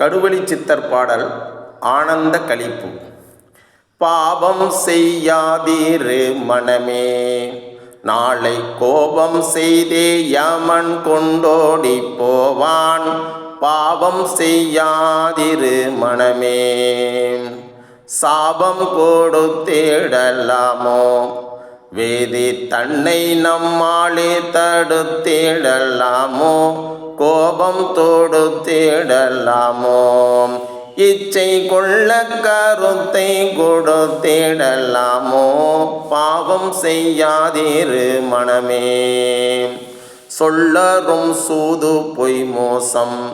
கடுவழி சித்தர் பாடல் ஆனந்த கழிப்பு. பாபம் செய்யாதீரு மனமே நாளை கோபம் செய்தே யமன் கொண்டோடி போவான். பாவம் செய்யாதிரு மனமே சாபம் கொடுத்தேடலாமோ வேதி தன்னை நம்மாளே தடுத்திடலாமோ? கோபம் தொடுத்தேடலாமோ? இச்சை கொள்ள கருத்தை கொடுத்தேடலாமோ? பாவம் செய்யாதீரு மனமே. சொல்லரும் சூது பொய் மோசம்.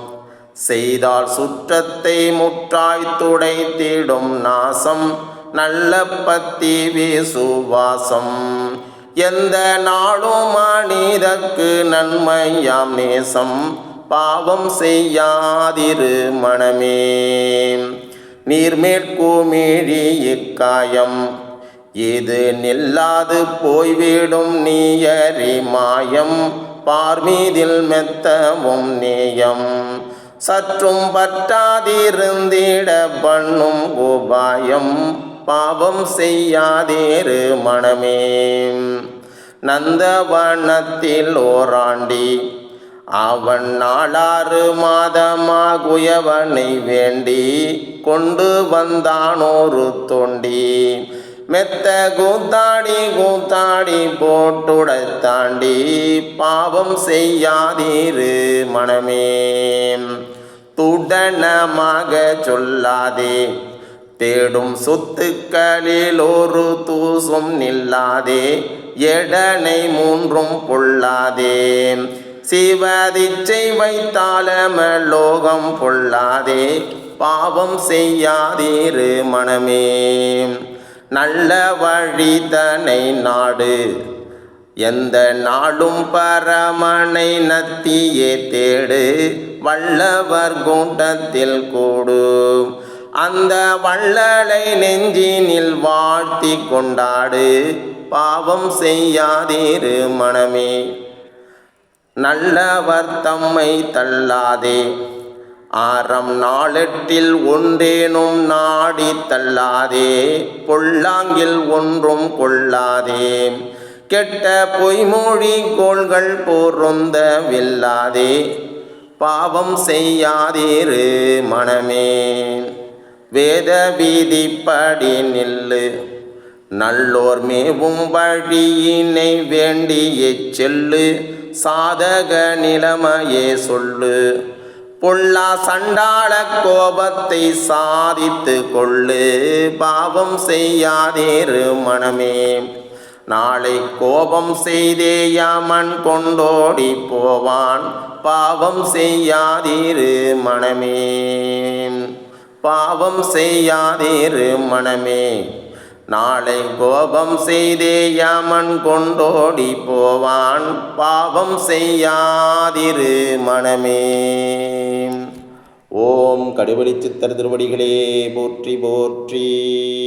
செய்தால் சுற்றத்தை முற்றாய் துடைத்திடும் நாசம். நல்ல பத்தி வீசுவாசம். எந்த நாளும் மனிதற்கு நன்மையாம் நேசம். பாவம் செய்யாதிரு மனமே. நீர்மேற்குமிழி இக்காயம். இது நில்லாது போய்விடும் நீயறி மாயம். பார்மீதில் மெத்தவும் நேயம். சற்றும் பற்றாதிருந்திட பண்ணும் உபாயம். பாவம் செய்யாதேரு மனமே. நந்தவனத்தில் ஓராண்டி அவன் நாளாறு மாதமாகுயவனை வேண்டி கொண்டு வந்தானோரு தொண்டி. மெத்த கூத்தாடி கூத்தாடி போட்டுடை தாண்டி பாவம் செய்யாதீரு மனமே. துடனமாக சொல்லாதே தேடும் சொத்துக்களில் ஒரு தூசும் நில்லாதே எடனை மூன்றும் பொல்லாதே. சிவதிச்சை வைத்தாலமலோகம் பொல்லாதே பாவம் செய்யாதீரு மனமே. நல்ல வழிதனை நாடு எந்த நாடும் பரமனை நத்தியே தேடு வல்லவர் கூட்டத்தில் கூடும் அந்த வள்ளலை நெஞ்சினில் வாழ்த்தி கொண்டாடு. பாவம் செய்யாதீரு மனமே. நல்லவர் தம்மை தள்ளாதே. ஆறம் நாளெட்டில் ஒன்றேனும் நாடி தள்ளாதே. பொல்லாங்கில் ஒன்றும் கொள்ளாதே. கெட்ட பொய்மொழி கோள்கள் பொருந்த வில்லாதே. பாவம் செய்யாதீரு மனமே. வேத வீதிப்படி நில்லு. நல்லோர் மேவும் வழியினை வேண்டிய செல்லு. சாதக நிலைமையே சொல்லு. பொல்லா சண்டாள கோபத்தை சாதித்து கொள்ளு. பாவம் செய்யாதேரு மனமே. நாளை கோபம் செய்தேயாமன் கொண்டோடி போவான். பாவம் செய்யாதீரு மனமே. பாவம் செய்யாதீரு மனமே. நாளை கோபம் செய்தே யமன் கொண்டோடி போவான். பாவம் செய்யாதிரு மனமே. ஓம் கடுவடி சித்தர் திருவடிகளே போற்றி போற்றி.